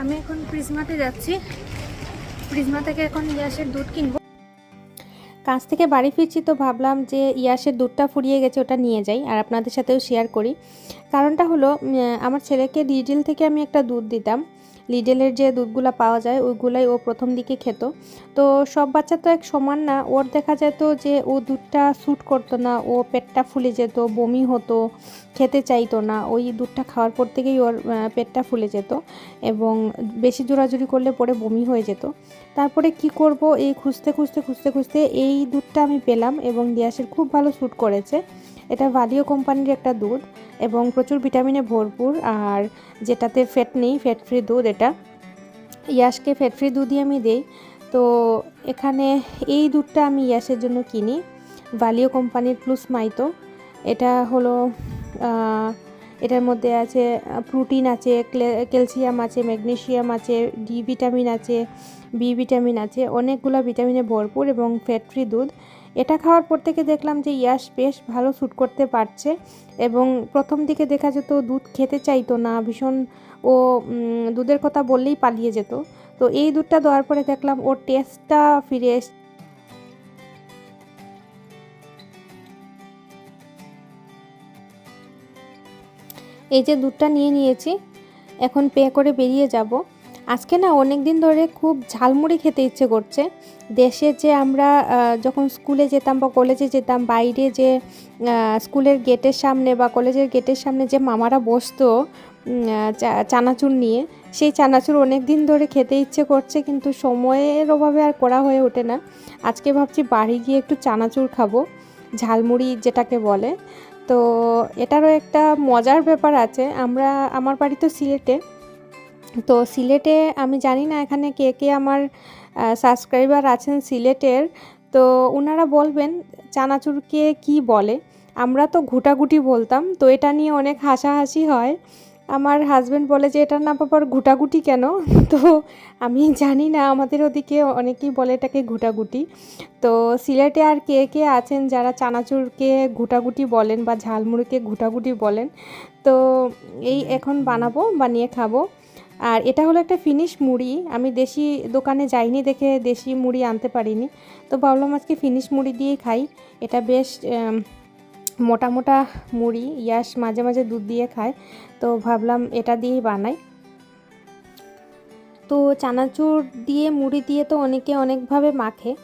আমি এখন প্রিজমাতে যাচ্ছি। প্রিজমা থেকে এখন ইয়াসের দুধ কিনব। কাজ থেকে বাড়ি ফিরছি তো ভাবলাম যে ইয়াসের দুধটা ফুরিয়ে গেছে, ওটা নিয়ে যাই আর আপনাদের সাথেও শেয়ার করি। কারণটা হলো আমার ছেলেকে ডিজিল থেকে আমি একটা দুধ দিতাম। লিডেলের যে দুধগুলো পাওয়া যায়, ওইগুলাই ও প্রথম দিকে খেত। তো সব বাচ্চা তো এক সমান না। ওর দেখা যেত যে, ও দুধটা স্যুট করতো না, ও পেটটা ফুলে যেত, বমি হতো, খেতে চাইতো না। ওই দুধটা খাওয়ার পর থেকেই ওর পেটটা ফুলে যেত এবং বেশি জোরাজুরি করলে পরে বমি হয়ে যেত। তারপরে কি করব? এই খুঁজতে খুঁজতে খুঁজতে খুঁজতে এই দুধটা আমি পেলাম এবং দিয়াসের খুব ভালো স্যুট করেছে। এটা ভালিও কোম্পানির একটা দুধ এবং প্রচুর ভিটামিনে ভরপুর আর যেটাতে ফ্যাট নেই ফ্যাট ফ্রি দুধ এটা। ইয়াসকে ফ্যাট ফ্রি দুধই আমি দেই। তো এখানে এই দুধটা আমি ইয়াসের জন্য কিনি। ভালিও কোম্পানির প্লুস মাইতো। এটা হলো এটার মধ্যে আছে প্রোটিন আছে ক্যালসিয়াম আছে ম্যাগনেশিয়াম আছে ডি ভিটামিন আছে বি ভিটামিন আছে, অনেকগুলো ভিটামিনে ভরপুর এবং ফ্যাট ফ্রি দুধ। এটা খাওয়ার পর থেকে দেখলাম যে ইয়াস বেশ ভালো শ্যুট করতে পারছে এবং প্রথম দিকে দেখা যেত দুধ খেতে চাইতো না, ভীষণ ও দুধের কথা বললেই পালিয়ে যেত। তো এই দুধটা দেওয়ার পরে দেখলাম ওর টেস্টটা ফিরে এস এই যে দুধটা নিয়ে নিয়েছি, এখন পে করে বেরিয়ে যাব। আজকে না অনেক দিন ধরে খুব ঝালমুড়ি খেতে ইচ্ছে করছে। দেশে যে আমরা যখন স্কুলে যেতাম বা কলেজে যেতাম, বাইরে যে স্কুলের গেটের সামনে বা কলেজের গেটের সামনে যে মামারা বসতো চানাচুর নিয়ে, সেই চানাচুর অনেক দিন ধরে খেতে ইচ্ছে করছে কিন্তু সময়ের অভাবে আর করা হয়ে ওঠে না। আজকে ভাবছি বাড়ি গিয়ে একটু চানাচুর খাব, ঝালমুড়ি যেটাকে বলে। তো এটারও একটা মজার ব্যাপার আছে। আমরা, আমার বাড়ি তো সিলেটে তো সিলেটে আমি জানি না এখানে কে কে আমার সাবস্ক্রাইবার আছেন সিলেটের। তো ওনারা বলবেন, চানাচুরকে কি বলে? আমরা তো ঘুটাঘুটি বলতাম, তো এটা নিয়ে অনেক হাসাহাসি হয়। আমার হাজব্যান্ড বলে যে, এটার নাম আবার ঘুটাঘুটি কেন? তো আমি জানি না, আমাদের ওদিকে অনেকেই বলে এটাকে ঘুটাঘুটি। তো সিলেটে আর কে কে আছেন যারা চানাচুরকে ঘুটাঘুটি বলেন বা ঝালমুড়িকে ঘুটাঘুটি বলেন? তো এই এখন বানাবো, বানিয়ে খাব। আর এটা হলো একটা ফিনিশ মুড়ি। আমি দেশি দোকানে যাইনি দেখে দেশি মুড়ি আনতে পারিনি। তো ভাবলাম আজকে ফিনিশ মুড়ি দিয়েই খাই। এটা বেশ মোটা মোটা মুড়ি, ইয়াস মাঝে মাঝে দুধ দিয়ে খায়। তো ভাবলাম এটা দিয়েই বানাই। তো চানাচুর দিয়ে মুড়ি দিয়ে তো অনেকে অনেকভাবে মাখে।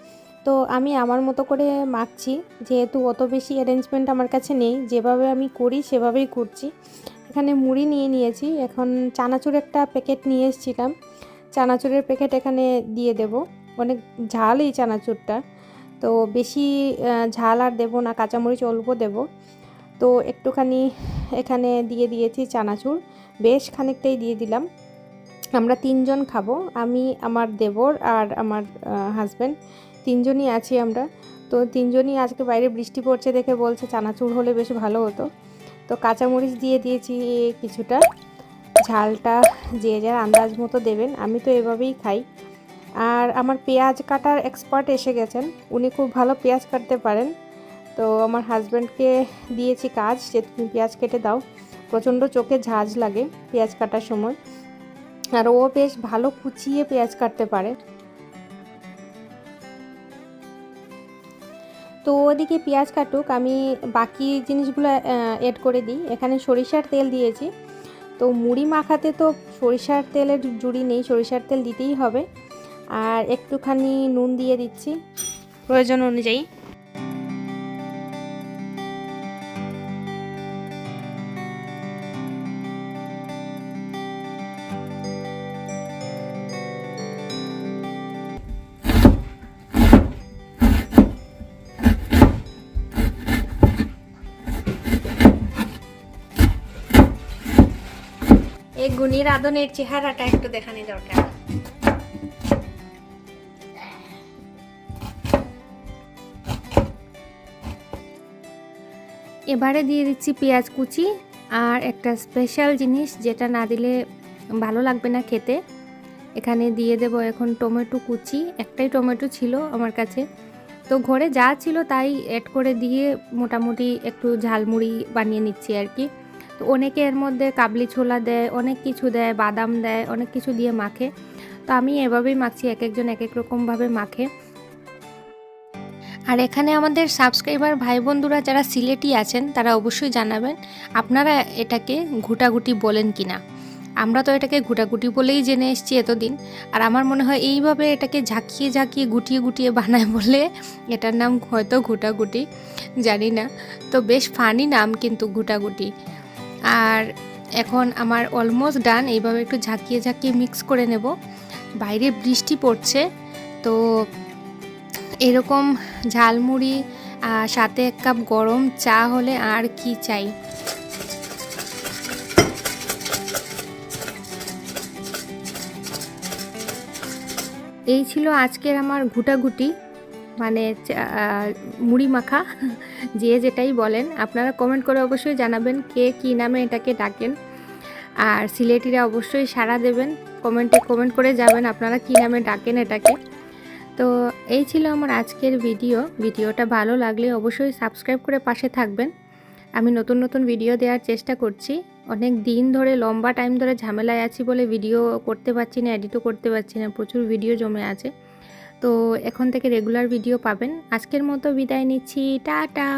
তো আমি আমার মতো করে মাখছি। যেহেতু অত বেশি অ্যারেঞ্জমেন্ট আমার কাছে নেই। যেভাবে আমি করি সেভাবেই করছি। এখানে মুড়ি নিয়ে নিয়েছি। এখন চানাচুর একটা প্যাকেট নিয়ে এসেছিলাম। চানাচুরের প্যাকেট এখানে দিয়ে দেব। অনেক ঝাল এই চানাচুরটা। তো বেশি ঝাল আর দেবো না, কাঁচামরিচ অল্প দেব। তো একটুখানি এখানে দিয়ে দিয়েছি চানাচুর। বেশ খানিকটাই দিয়ে দিলাম। আমরা তিনজন খাব। আমি, আমার দেবর আর আমার হাজব্যান্ড তিনজনই আছি আমরা। তো তিনজনই আজকে বাইরে বৃষ্টি পড়ছে দেখে বলছে চানাচুর হলে বেশ ভালো হতো। তো কাঁচামরিচ দিয়ে দিয়েছি কিছুটা। ঝালটা যে যার আন্দাজ মতো দেবেন, আমি তো এভাবেই খাই। আর আমার পেঁয়াজ কাটার এক্সপার্ট এসে গেছেন, উনি খুব ভালো পেঁয়াজ কাটতে পারেন। তো আমার হাজব্যান্ডকে দিয়েছি কাজ, যে তুমি পেঁয়াজ কেটে দাও। প্রচণ্ড চোখে ঝাঁজ লাগে পেঁয়াজ কাটার সময়। আর ও বেশ ভালো কুচিয়ে পেঁয়াজ কাটতে পারে। তো ওদিকে পেঁয়াজ কাটুক, আমি বাকি জিনিসগুলো এড করে দিই। এখানে সরিষার তেল দিয়েছি। তো মুড়ি মাখাতে তো সরিষার তেলের জুড়ি নেই, সরিষার তেল দিতেই হবে। আর একটুখানি নুন দিয়ে দিচ্ছি প্রয়োজন অনুযায়ী। এই গুণী রাধনের চেহারাটা একটু দেখানি দরকার। এবারে দিয়ে দিচ্ছি পেঁয়াজ কুচি আর একটা স্পেশাল জিনিস যেটা না দিলে ভালো লাগবে না খেতে। এখানে দিয়ে দেব এখন টমেটো কুচি, একটাই টমেটো ছিল আমার কাছে। তো ঘরে যা ছিল তাই অ্যাড করে দিয়ে মোটামুটি একটু ঝালমুড়ি বানিয়ে নিচ্ছি আর কি। তো অনেকে এর মধ্যে কাবলি ছোলা দেয়, অনেক কিছু দেয়, বাদাম দেয়, অনেক কিছু দিয়ে মাখে। তো আমি এভাবেই মাখছি এক একজন এক এক রকমভাবে মাখে। আর এখানে আমাদের সাবস্ক্রাইবার ভাই বন্ধুরা যারা সিলেটি আছেন, তারা অবশ্যই জানাবেন, আপনারা এটাকে ঘুটাঘুটি বলেন কিনা। আমরা তো এটাকে ঘুটাঘুটি বলেই জেনে এসেছি এতদিন। আর আমার মনে হয় এইভাবে এটাকে ঝাঁকিয়ে ঝাঁকিয়ে, গুটিয়ে গুটিয়ে বানায় বলে এটার নাম হয়তো ঘুটাঘুটি, জানি না। তো বেশ ফানি নাম কিন্তু ঘুটাঘুটি। আর এখন আমার অলমোস্ট ডান এইভাবে একটু ঝাঁকিয়ে ঝাঁকিয়ে মিক্স করে নেব। বাইরে বৃষ্টি পড়ছে, তো এরকম ঝালমুড়ি সাথে এক কাপ গরম চা হলে আর কি চাই। এই ছিল আজকের আমার ঘুটাঘুটি। মানে মুড়ি মাখা, যে যেটাই বলেন, আপনারা কমেন্ট করে অবশ্যই জানাবেন কে কী নামে এটাকে ডাকেন। আর সিলেটিরা অবশ্যই সাড়া দেবেন, কমেন্টে কমেন্ট করে যাবেন আপনারা কী নামে ডাকেন এটাকে। তো এই ছিল আমার আজকের ভিডিও। ভিডিওটা ভালো লাগলে অবশ্যই সাবস্ক্রাইব করে পাশে থাকবেন। আমি নতুন নতুন ভিডিও দেওয়ার চেষ্টা করছি। অনেক দিন ধরে, লম্বা টাইম ধরে ঝামেলায় আছি বলে ভিডিও করতে পারছি না এডিটও করতে পারছি না, প্রচুর ভিডিও জমে আছে। তো এখন থেকে রেগুলার ভিডিও পাবেন। আজকের মতো বিদায় নিচ্ছি। টাটা!